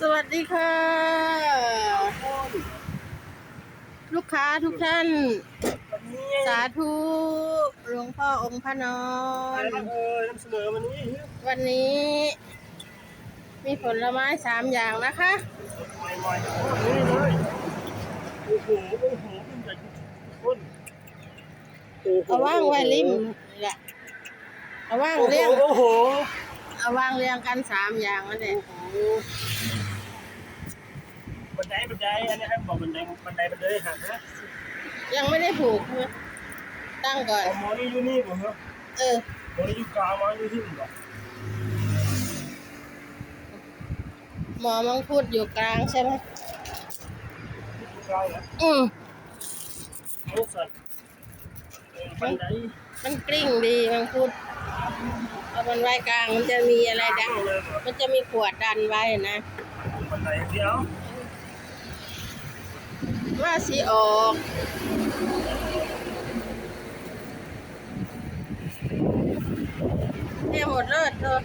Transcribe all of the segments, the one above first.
สวัสดีค่ะ ลูกค้าทุกท่านวันนี้สาธุหลวงพ่อองค์พระนออะไรนบ้างเออนำเสนอวันนี้วันนี้ มีผลไม้สามอย่างนะคะใหม่ๆโอ้โหนี่เลยโอ้โหโอ้โหยิ่งใหญ่ทุกคนโอ้โหเอาว่างไว้ริมนี่แหละเอาว่างโอ้โหเรียงโอ้โห เอาว่างเรียงกันสามอย่างนั่นเองบันไดบันไดอันนี้ให้บอกบันไดบันไดบันไดหักนะยังไม่ได้ผูกใช่ไหมตั้งก่อนเอาหมอนี่อยู่นี่บ่เหรอเออหมอนี่อยู่กลางหมอนี่อยู่ที่นี่บ่หมอมังคุดอยู่กลางใช่ไหมอยู่กลางนะอืมโอ้สัตว์เออบันไดมันกลิ้งดีมังคุด เอามันไว้กลางมันจะมีอะไรดันเลยบ่มันจะมีขวดดันไว้นะบันไดเดียวว่าสีออกได้หมดเลยเธอ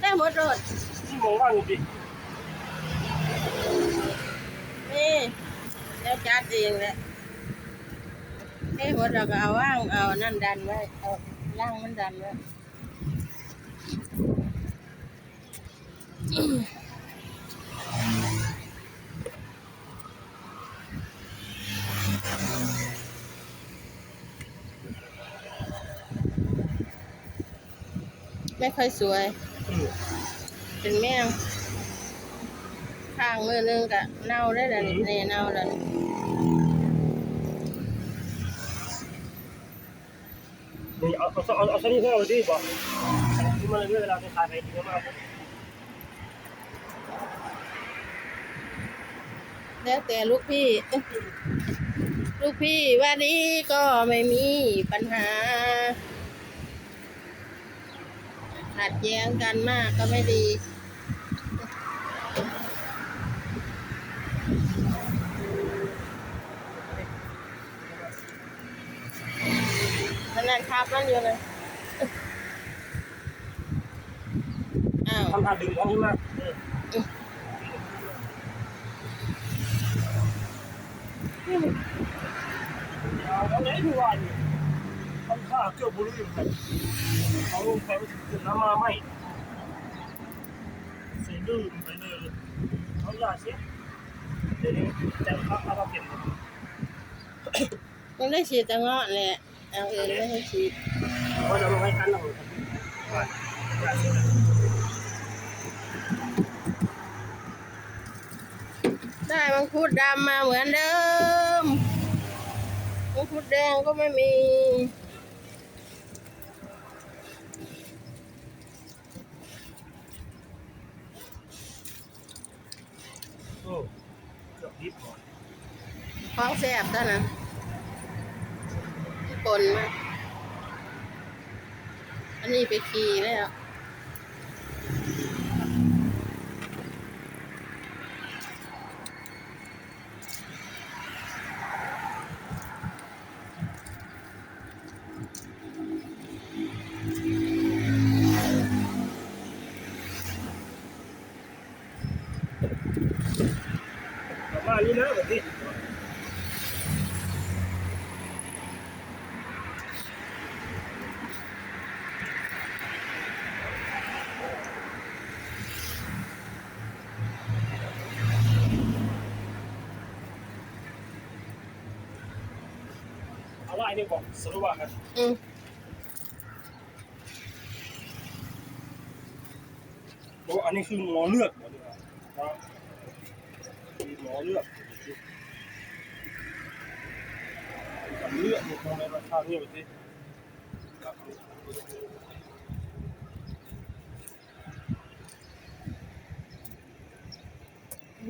ได้หมดเลยที่มองว่างอยู่ดินี่แล้วจัดเองแหละได้หมดเราก็เอาว่างเอานั่นดันไว้เอาล่างมันดันไว้ ไม่ค่อยสวยอืมเป็นแมงข้างมือนึงกะเน่าได้แล้วนี่นี่เน่าแล้วนี่นี่เอาเอาเอาเอาซะนี่พ่อไปดิบ่ที่มาเลยเวลาไปขายไปดีมากแล้วแต่ลูกพี่ ลูกพี่ว่านี้ก็ไม่มีปัญหา ขัดแย้งกันมากก็ไม่ดีขนาดครับมันอยู่เลยอ้าวทำท่าดึงท้องขึ้นมาเอาไหนดูว่านี่ทำท่าเกี่ยวบุหรี่กันเอาลงไปถึง น้ำมาไหมเสียดื้อไปเลยเอาอย่าเสียเดี๋ยวนี้จะเอาเอามาเก็บมันได้ฉีดแตะเงาะแหละเอาเอื่นไม่ให้ฉีดว่าะจะลงให้กันหรอกอย่าเสียได้มังคุดดำมาเหมือนเดิมมังคุดแดงก็ไม่มี อ้เกือบดิบหมดของแซ่บซะนะปนมาอันนี้ไปขี่แล้ว ประมาณนี้นะแบบนี้เอาว่าไอ้นี่บอกสรุปว่าครับอืมบอกว่าอันนี้คือหมอเลือดหมอเลือดครับหม อเลือดเลือดหมดในราคาเนี่ยไปสิใส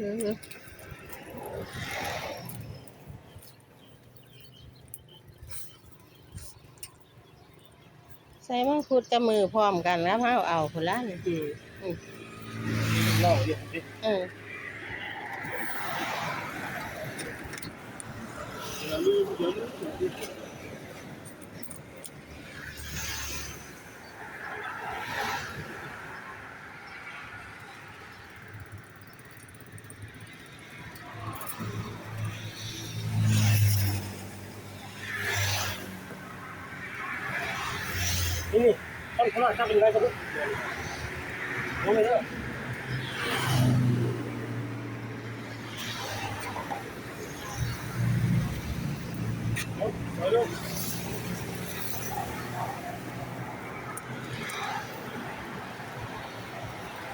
่มังคุดกับมือพร้อมกันแล้วเอาเอาคนละนี่คือเล่าเรียนสิเออ 这里，他们拿枪干啥子？我没事。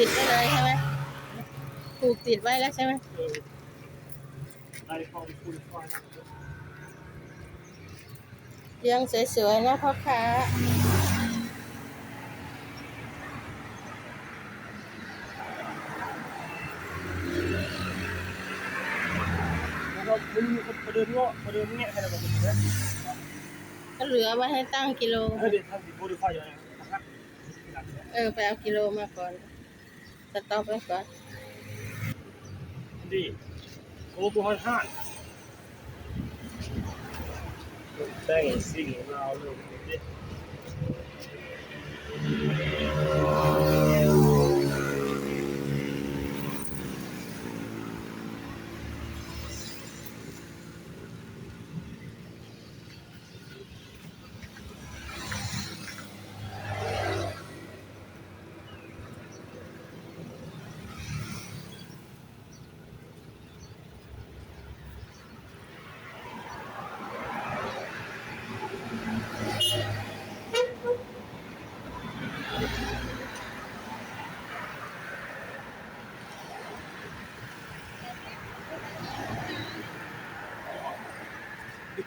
ติดไว้เลยใช่ไหมผูกติดไว้แล้วใช่ไหมเออได้ฟองคุณฟองยังสวยๆนะพ่อค้าแล้วก็มันมีคนประเดิมเงาะประเดิมเงี้ยให้เราแบบนี้นะก็เหลือไว้ให้ตั้งกิโลให้เด็กทำสิบโมดิฟายอย่างนี้นะครับเออไปเอากิโลมาก่อน สต็อปไว้ก่อนดีโอ้ตัวห้าแต่งสิ่งเราเลยดิ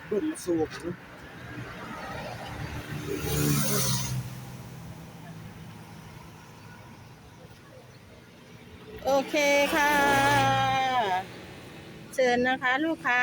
เบิ้ลมสูงโอเคค่ะ เชิญนะคะลูกค้า